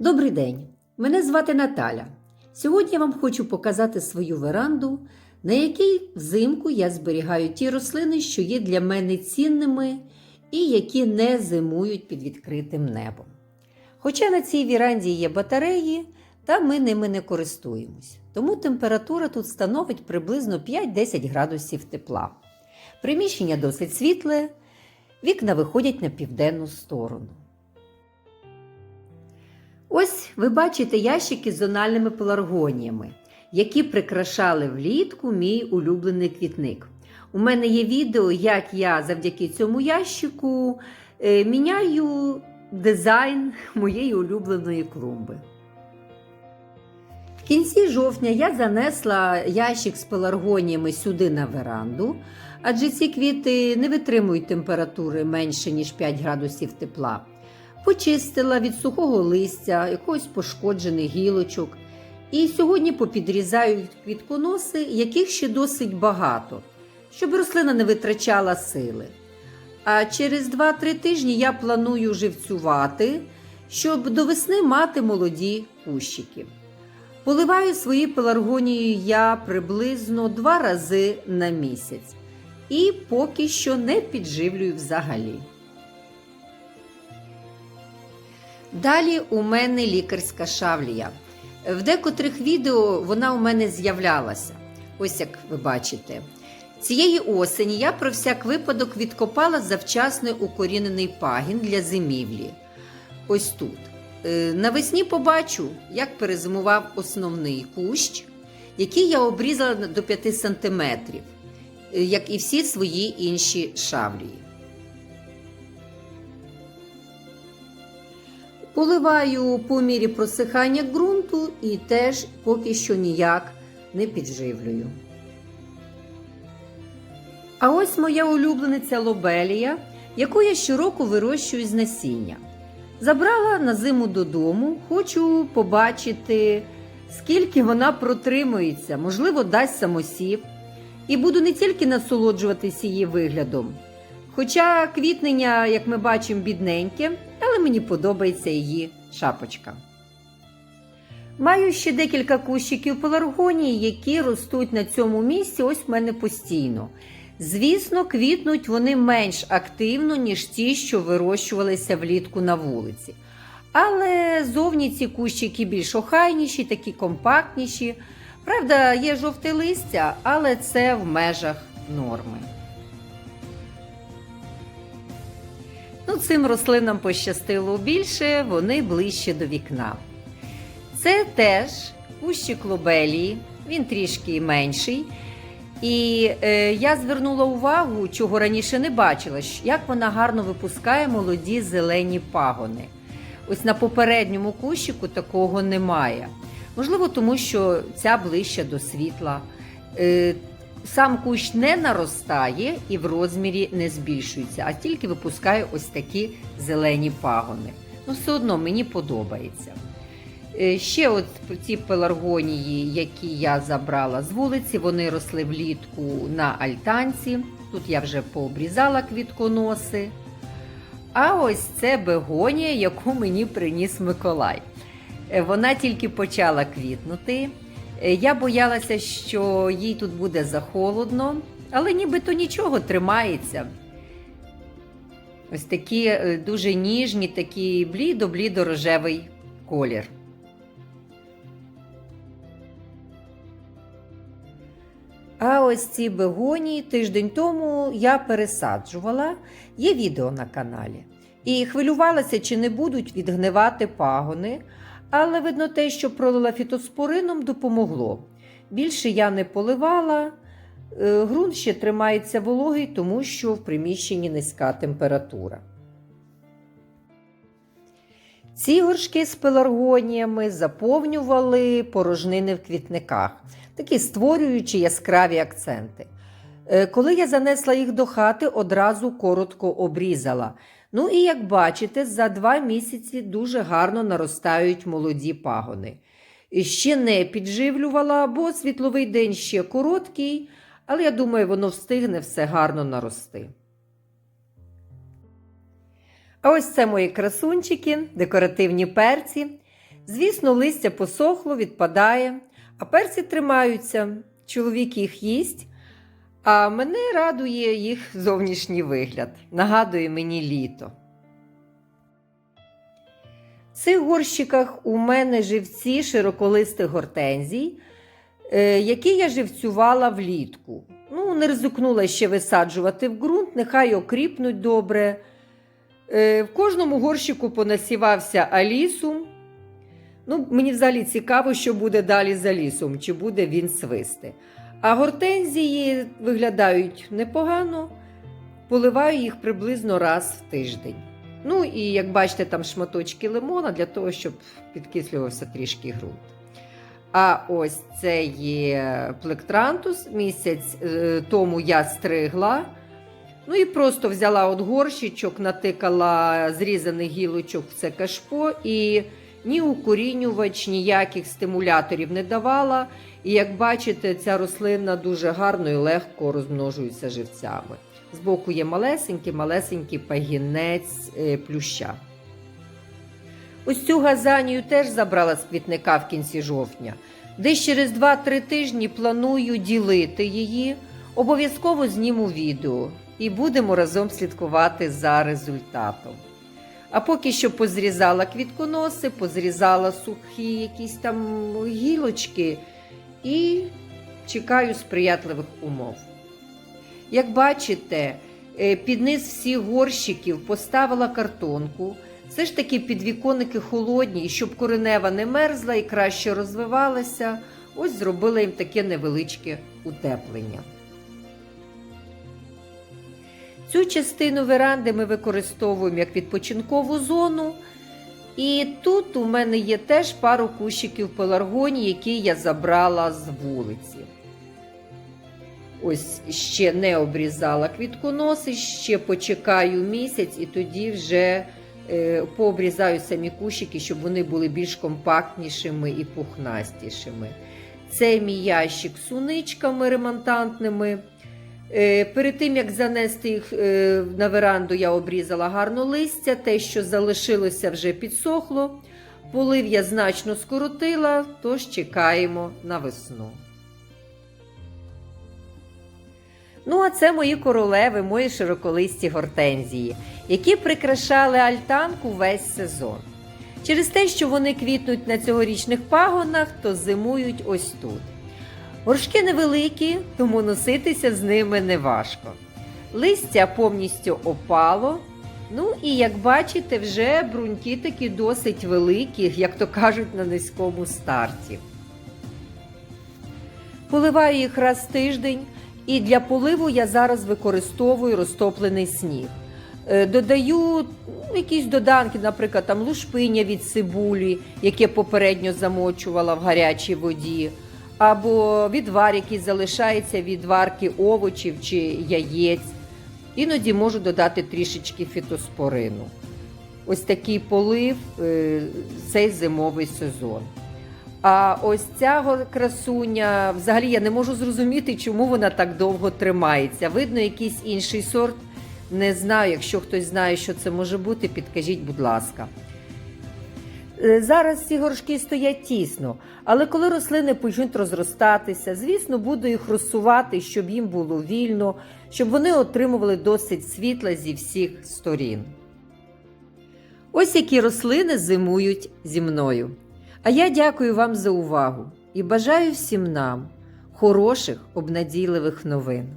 Добрий день! Мене звати Наталя. Сьогодні я вам хочу показати свою веранду, на якій взимку я зберігаю ті рослини, що є для мене цінними і які не зимують під відкритим небом. Хоча на цій віранді є батареї, та ми ними не користуємось. Тому температура тут становить приблизно 5-10 градусів тепла. Приміщення досить світле, вікна виходять на південну сторону. Ось ви бачите ящики з зональними пеларгоніями, які прикрашали влітку мій улюблений квітник. У мене є відео, як я завдяки цьому ящику е, міняю дизайн моєї улюбленої клумби. В кінці жовтня я занесла ящик з пеларгоніями сюди на веранду, адже ці квіти не витримують температури менше, ніж 5 градусів тепла. Почистила від сухого листя, якогось пошкоджених гілочок. І сьогодні попідрізаю квітконоси, яких ще досить багато, щоб рослина не витрачала сили. А через 2-3 тижні я планую живцювати, щоб до весни мати молоді кущики. Поливаю свої пеларгонії я приблизно два рази на місяць і поки що не підживлюю взагалі. Далі у мене лікарська шавлія. В декотрих відео вона у мене з'являлася. Ось як ви бачите. Цієї осені я про всяк випадок відкопала завчасний укорінений пагін для зимівлі. Ось тут. Е, Навесні побачу, як перезимував основний кущ, який я обрізала до 5 см, як і всі свої інші шавлії. Поливаю по мірі просихання ґрунту і теж поки що ніяк не підживлюю. А ось моя улюблениця лобелія, яку я щороку вирощую з насіння. Забрала на зиму додому, хочу побачити, скільки вона протримується, можливо, дасть самосів. І буду не тільки насолоджуватися її виглядом. Хоча квітнення, як ми бачимо, бідненьке, але мені подобається її шапочка. Маю ще декілька кущиків пеларгонії, які ростуть на цьому місці ось в мене постійно. Звісно, квітнуть вони менш активно, ніж ті, що вирощувалися влітку на вулиці. Але зовні ці кущики більш охайніші, такі компактніші. Правда, є жовте листя, але це в межах норми. Цим рослинам пощастило більше, вони ближче до вікна. Це теж кущик лобелії, він трішки менший. І е, я звернула увагу, чого раніше не бачила, як вона гарно випускає молоді зелені пагони. Ось на попередньому кущику такого немає. Можливо, тому що ця ближче до світла. Е, сам кущ не наростає і в розмірі не збільшується, а тільки випускає ось такі зелені пагони. Ну, все одно мені подобається. Е, Ще от ці пеларгонії, які я забрала з вулиці, вони росли влітку на альтанці. Тут я вже пообрізала квітконоси. А ось це бегонія, яку мені приніс Миколай. Е, Вона тільки почала квітнути. Е, Я боялася, що їй тут буде захолодно, але нібито нічого тримається. Ось такі е, дуже ніжні, такий блідо-блідо-рожевий колір. А ось ці бегонії тиждень тому я пересаджувала, є відео на каналі. І хвилювалася, чи не будуть відгнивати пагони, але видно те, що пролила фітоспорином, допомогло. Більше я не поливала, е, ґрунт ще тримається вологий, тому що в приміщенні низька температура. Ці горшки з пеларгоніями заповнювали порожнини в квітниках, такі створюючи яскраві акценти. Е, Коли я занесла їх до хати, одразу коротко обрізала. Ну і як бачите, за два місяці дуже гарно наростають молоді пагони. І Ще не підживлювала, бо світловий день ще короткий, але я думаю, воно встигне все гарно нарости. А ось це мої красунчики, декоративні перці. Звісно, листя посохло, відпадає, а перці тримаються. Чоловік їх їсть, а мене радує їх зовнішній вигляд. Нагадує мені літо. В цих горщиках у мене живці широколистих гортензій, е, які я живцювала влітку. Ну, не ризикнула ще висаджувати в ґрунт, нехай окріпнуть добре. Е, В кожному горщику понасівався алісум. Ну, мені взагалі цікаво, що буде далі за лісом, чи буде він свисти. А гортензії виглядають непогано, поливаю їх приблизно раз в тиждень. Ну і як бачите, там шматочки лимона для того, щоб підкислювався трішки ґрунт. А ось це є плектрантус. Місяць е, тому я стригла. Ну і просто взяла от горщичок, натикала зрізаних гілочок в це кашпо і ні укорінювач, ніяких стимуляторів не давала. І як бачите, ця рослина дуже гарно і легко розмножується живцями. Збоку є малесенький, малесенький пагінець е, плюща. Ось цю газанію теж забрала з квітника в кінці жовтня. Десь через 2-3 тижні планую ділити її. Обов'язково зніму відео і будемо разом слідкувати за результатом. А поки що позрізала квітконоси, позрізала сухі якісь там гілочки і чекаю сприятливих умов. Як бачите, е, під низ всіх горщиків поставила картонку. Все ж таки підвіконники холодні, щоб коренева не мерзла і краще розвивалася, ось зробила їм таке невеличке утеплення. Цю частину веранди ми використовуємо як відпочинкову зону. І тут у мене є теж пару кущиків пеларгонії, які я забрала з вулиці. Ось ще не обрізала квітконоси, ще почекаю місяць і тоді вже е, пообрізаю самі кущики, щоб вони були більш компактнішими і пухнастішими. Це мій ящик з суничками ремонтантними. Е, Перед тим, як занести їх е, на веранду, я обрізала гарно листя. Те, що залишилося, вже підсохло. Полив я значно скоротила, тож чекаємо на весну. Ну, а це мої королеви, мої широколисті гортензії, які прикрашали альтанку весь сезон. Через те, що вони квітнуть на цьогорічних пагонах, то зимують ось тут. Горшки невеликі, тому носитися з ними не важко. Листя повністю опало. Ну і як бачите, вже бруньки такі досить великі, як то кажуть, на низькому старті. Поливаю їх раз в тиждень, і для поливу я зараз використовую розтоплений сніг. Е, Додаю якісь доданки, наприклад, там лушпиня від цибулі, яке попередньо замочувала в гарячій воді, або відвар, який залишається від варки овочів чи яєць. Іноді можу додати трішечки фітоспорину. Ось такий полив е, цей зимовий сезон. А ось ця красуня, взагалі я не можу зрозуміти, чому вона так довго тримається. Видно, якийсь інший сорт. Не знаю, якщо хтось знає, що це може бути, підкажіть, будь ласка. Е, Зараз ці горшки стоять тісно, але коли рослини почнуть розростатися, звісно, буду їх розсувати, щоб їм було вільно, щоб вони отримували досить світла зі всіх сторін. Ось які рослини зимують зі мною. А я дякую вам за увагу і бажаю всім нам хороших, обнадійливих новин.